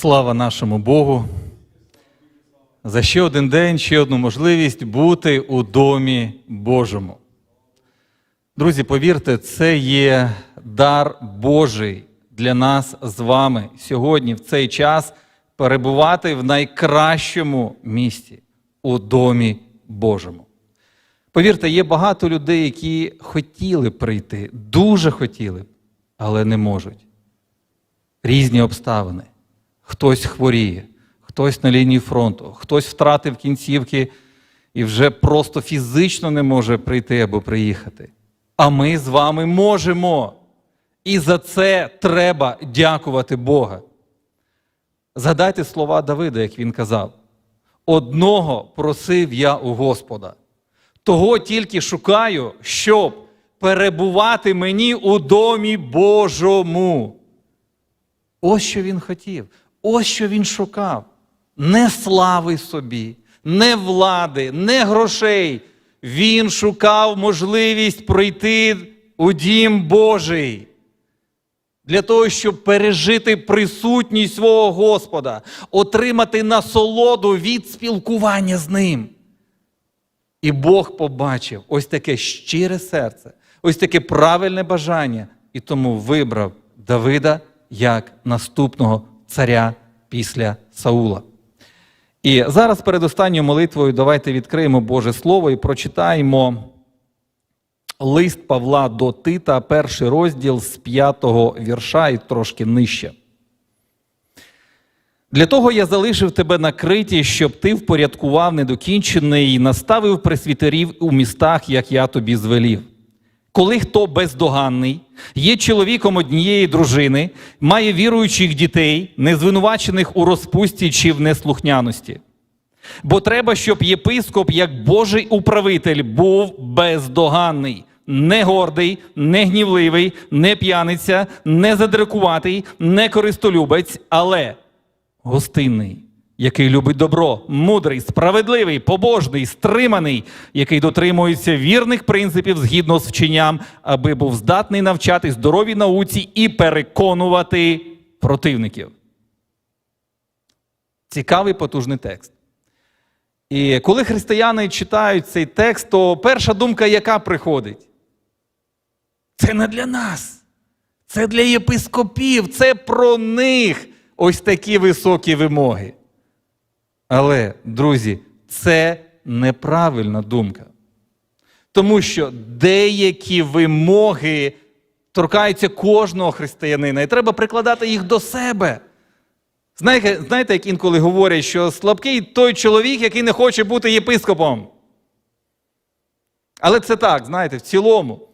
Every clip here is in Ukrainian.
Слава нашому Богу. За ще один день, ще одну можливість бути у домі Божому. Друзі, повірте, це є дар Божий для нас з вами сьогодні, в цей час, перебувати в найкращому місці у домі Божому. Повірте, є багато людей, які хотіли прийти, дуже хотіли, але не можуть. Різні обставини. Хтось хворіє, хтось на лінії фронту, хтось втратив кінцівки і вже просто фізично не може прийти або приїхати. А ми з вами можемо. І за це треба дякувати Бога. Згадайте слова Давида, як він казав: одного просив я у Господа, того тільки шукаю, щоб перебувати мені у домі Божому. Ось що він хотів, ось що він шукав. Не слави собі, не влади, не грошей. Він шукав можливість пройти у дім Божий для того, щоб пережити присутність свого Господа, отримати насолоду від спілкування з ним. І Бог побачив ось таке щире серце, ось таке правильне бажання, і тому вибрав Давида як наступного царя після Саула. І зараз перед останньою молитвою давайте відкриємо Боже Слово і прочитаємо лист Павла до Тита, перший розділ з п'ятого вірша і трошки нижче. Для того я залишив тебе на криті, щоб ти впорядкував недокінчений і наставив пресвітерів у містах, як я тобі звелів. Коли хто бездоганний, є чоловіком однієї дружини, має віруючих дітей, не звинувачених у розпусті чи в неслухняності. Бо треба, щоб єпископ, як Божий управитель, був бездоганний, не гордий, не гнівливий, не п'яниця, не задрикуватий, не користолюбець, але гостинний, який любить добро, мудрий, справедливий, побожний, стриманий, який дотримується вірних принципів згідно з вченням, аби був здатний навчати здоровій науці і переконувати противників. Цікавий потужний текст. І коли християни читають цей текст, то перша думка, яка приходить? Це не для нас. Це для єпископів, це про них ось такі високі вимоги. Але, друзі, це неправильна думка. Тому що деякі вимоги торкаються кожного християнина, і треба прикладати їх до себе. Знаєте, знаєте, як інколи говорять, що слабкий той чоловік, який не хоче бути єпископом. Але це так, знаєте, в цілому.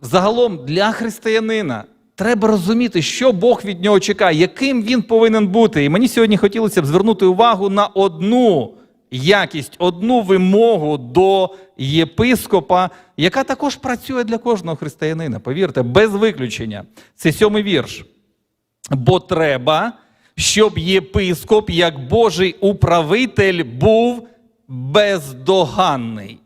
Загалом для християнина треба розуміти, що Бог від нього чекає, яким він повинен бути. І мені сьогодні хотілося б звернути увагу на одну якість, одну вимогу до єпископа, яка також працює для кожного християнина. Повірте, без виключення. Це сьомий вірш. Бо треба, щоб єпископ, як Божий управитель, був бездоганний.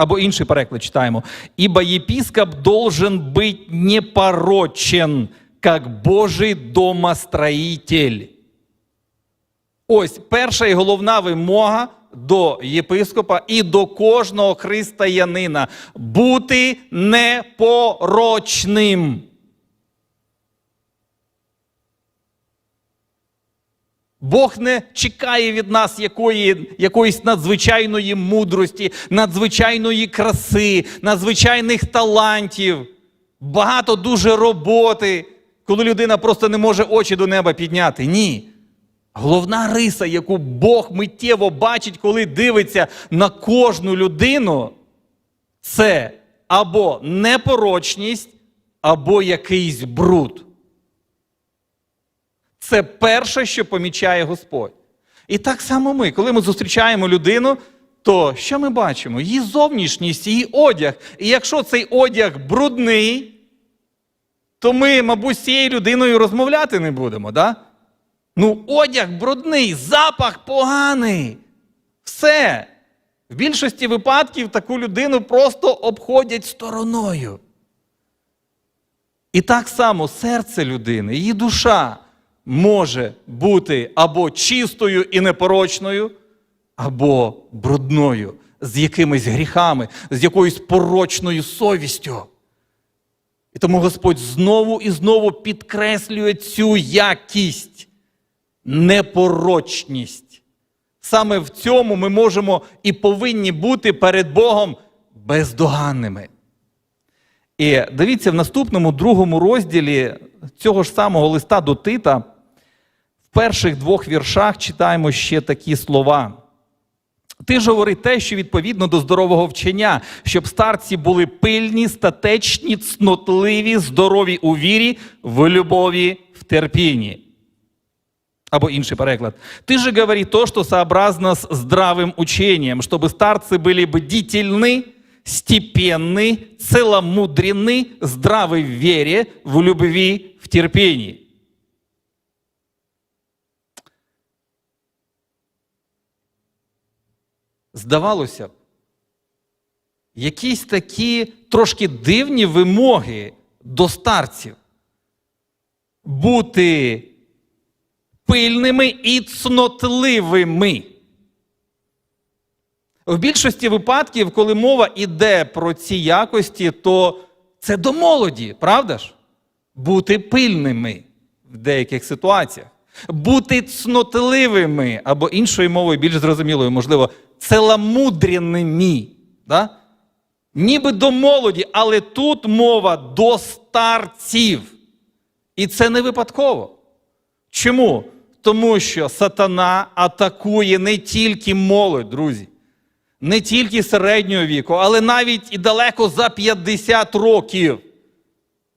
Або інший переклад читаємо. ібо єпіскоп должен быть непорочен, як Божий домостроїтель. Ось перша і головна вимога до єпископа і до кожного християнина бути непорочним. Бог не чекає від нас якої, якоїсь надзвичайної мудрості, надзвичайної краси, надзвичайних талантів, багато дуже роботи, коли людина просто не може очі до неба підняти. Ні. Головна риса, яку Бог миттєво бачить, коли дивиться на кожну людину, це або непорочність, або якийсь бруд. Це перше, що помічає Господь. І так само ми, коли ми зустрічаємо людину, то що ми бачимо? Її зовнішність, її одяг. І якщо цей одяг брудний, то ми, мабуть, з цією людиною розмовляти не будемо. Да? Ну, одяг брудний, запах поганий. Все. В більшості випадків таку людину просто обходять стороною. І так само серце людини, її душа може бути або чистою і непорочною, або брудною, з якимись гріхами, з якоюсь порочною совістю. І тому Господь знову і знову підкреслює цю якість, непорочність. Саме в цьому ми можемо і повинні бути перед Богом бездоганними. І дивіться, в наступному другому розділі цього ж самого листа до Тита, перших двох віршах читаємо ще такі слова. Ти ж говори те, що відповідно до здорового вчення, щоб старці були пильні, статечні, цнотливі, здорові у вірі, в любові, в терпінні. Або інший переклад. Ты же говори то, что сообразно с здравым учением, чтобы старцы были бдительны, степенны, целомудренны, здравы в вере, в любви, в терпении. Здавалося б, якісь такі трошки дивні вимоги до старців бути пильними і цнотливими. В більшості випадків, коли мова йде про ці якості, то це до молоді, правда ж? Бути пильними в деяких ситуаціях, бути цнотливими або іншою мовою, більш зрозумілою, можливо, целомудреними. Да? Ніби до молоді, але тут мова до старців. І це не випадково. Чому? Тому що сатана атакує не тільки молодь, друзі, не тільки середнього віку, але навіть і далеко за 50 років.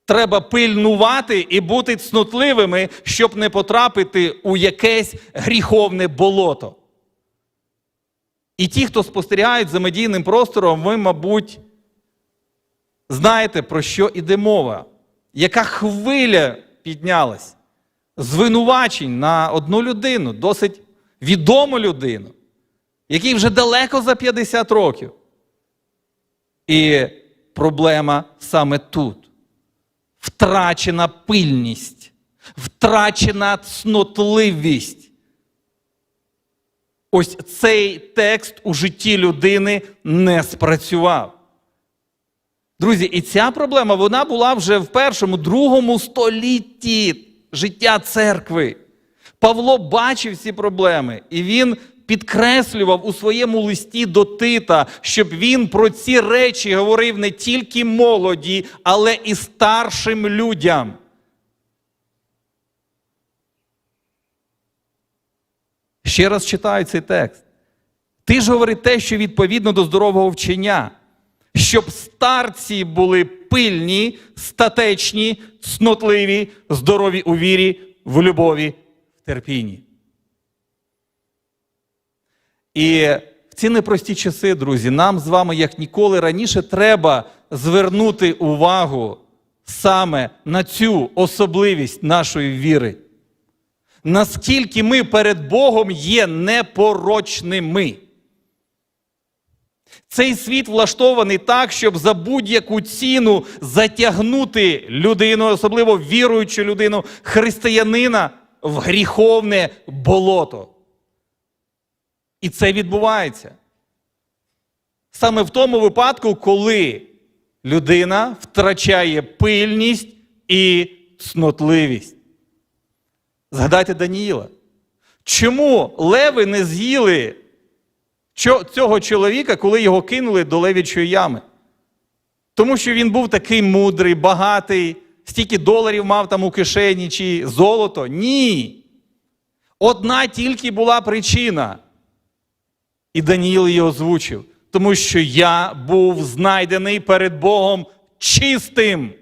Треба пильнувати і бути цнотливими, щоб не потрапити у якесь гріховне болото. І ті, хто спостерігають за медійним простором, ви, мабуть, знаєте, про що іде мова, яка хвиля піднялась звинувачень на одну людину, досить відому людину, який вже далеко за 50 років. І проблема саме тут. Втрачена пильність, втрачена цнотливість. Ось цей текст у житті людини не спрацював. Друзі, і ця проблема вона була вже в першому, другому столітті життя церкви. Павло бачив ці проблеми, і він підкреслював у своєму листі до Тита, щоб він про ці речі говорив не тільки молоді, але і старшим людям. Ще раз читаю цей текст. Ти ж говори те, що відповідно до здорового вчення, щоб старці були пильні, статечні, цнотливі, здорові у вірі, в любові, в терпінні. І в ці непрості часи, друзі, нам з вами, як ніколи раніше, треба звернути увагу саме на цю особливість нашої віри. Наскільки ми перед Богом є непорочними. Цей світ влаштований так, щоб за будь-яку ціну затягнути людину, особливо віруючу людину, християнина, в гріховне болото. І це відбувається. Саме в тому випадку, коли людина втрачає пильність і цнотливість. Згадайте Даніїла. Чому леви не з'їли цього чоловіка, коли його кинули до левічої ями? Тому що він був такий мудрий, багатий, стільки доларів мав там у кишені чи золото? Ні. Одна тільки була причина. І Даніїл її озвучив, тому що я був знайдений перед Богом чистим,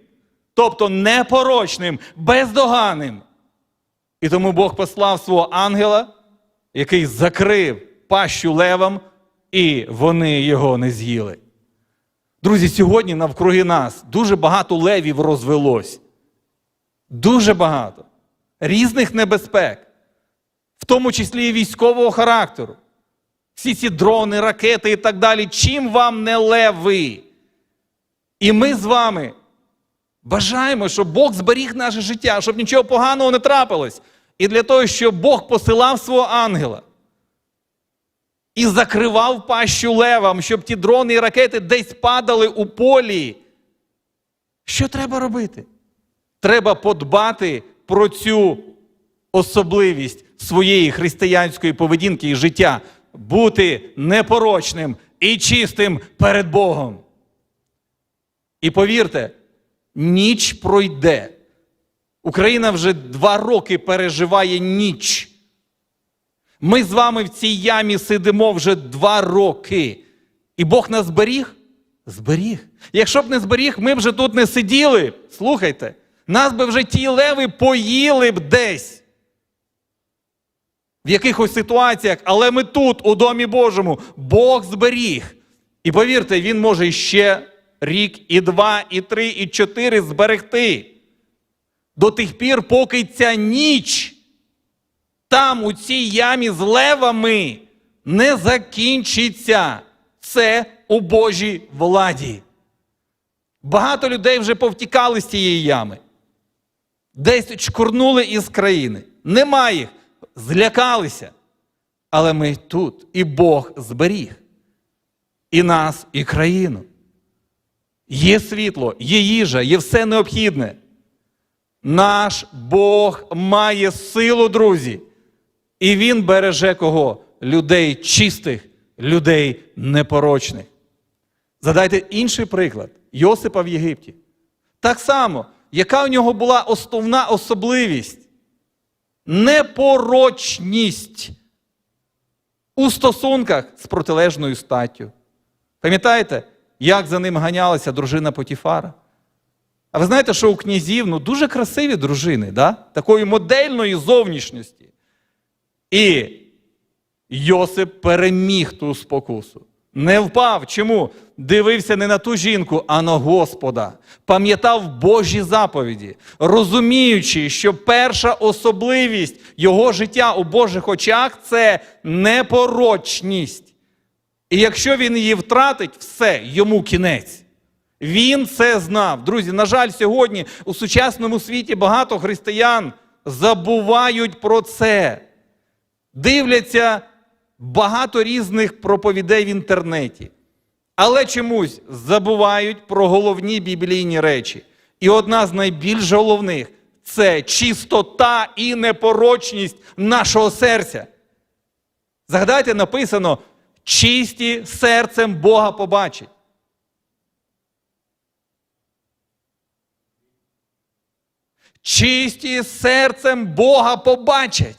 тобто непорочним, бездоганним. І тому Бог послав свого ангела, який закрив пащу левам, і вони його не з'їли. Друзі, сьогодні навкруги нас дуже багато левів розвелось. Дуже багато. Різних небезпек, в тому числі і військового характеру. Всі ці дрони, ракети і так далі. Чим вам не леви? І ми з вами бажаємо, щоб Бог зберіг наше життя, щоб нічого поганого не трапилось. і для того, щоб Бог посилав свого ангела і закривав пащу левам, щоб ті дрони і ракети десь падали у полі. Що треба робити? Треба подбати про цю особливість своєї християнської поведінки і життя, бути непорочним і чистим перед Богом. І повірте, ніч пройде. Україна вже два роки переживає ніч. Ми з вами в цій ямі сидимо вже два роки. І Бог нас зберіг? Зберіг. Якщо б не зберіг, ми б вже тут не сиділи. Слухайте, нас би вже ті леви поїли б десь. В якихось ситуаціях, але ми тут, у Домі Божому, Бог зберіг. І повірте, Він може ще рік, і два, і три, і чотири зберегти. До тих пір, поки ця ніч там, у цій ямі з левами, не закінчиться. Це у Божій владі. Багато людей вже повтікали з цієї ями. Десь чкурнули із країни. Немає їх. Злякалися. Але ми тут, і Бог зберіг. І нас, і країну. Є світло, є їжа, є все необхідне. Наш Бог має силу, друзі. І Він береже кого? Людей чистих, людей непорочних. Задайте інший приклад Йосипа в Єгипті. Так само, яка у нього була основна особливість? Непорочність у стосунках з протилежною статтю. Пам'ятаєте, як за ним ганялася дружина Потіфара? А ви знаєте, що у князів ну, дуже красиві дружини, да? такої модельної зовнішності. І Йосип переміг ту спокусу. Не впав. Чому? Дивився не на ту жінку, а на Господа. Пам'ятав Божі заповіді, розуміючи, що перша особливість його життя у Божих очах це непорочність. І якщо він її втратить, все, йому кінець. Він це знав. Друзі, на жаль, сьогодні у сучасному світі багато християн забувають про це. Дивляться багато різних проповідей в інтернеті. Але чомусь забувають про головні біблійні речі. І одна з найбільш головних це чистота і непорочність нашого серця. Згадайте, написано: чисті серцем Бога побачить. Чисті серцем Бога побачать.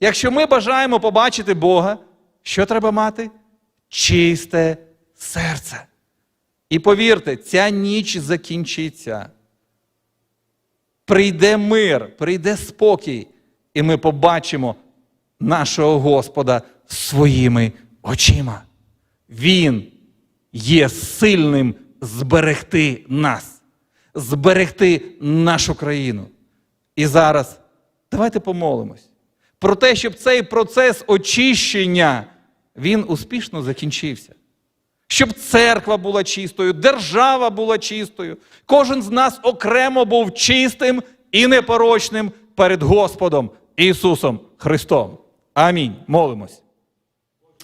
Якщо ми бажаємо побачити Бога, що треба мати? Чисте серце. І повірте, ця ніч закінчиться. Прийде мир, прийде спокій, і ми побачимо нашого Господа своїми очима. Він є сильним зберегти нас, зберегти нашу країну. І зараз давайте помолимось про те, щоб цей процес очищення він успішно закінчився. Щоб церква була чистою, держава була чистою, кожен з нас окремо був чистим і непорочним перед Господом Ісусом Христом. Амінь. Молимось.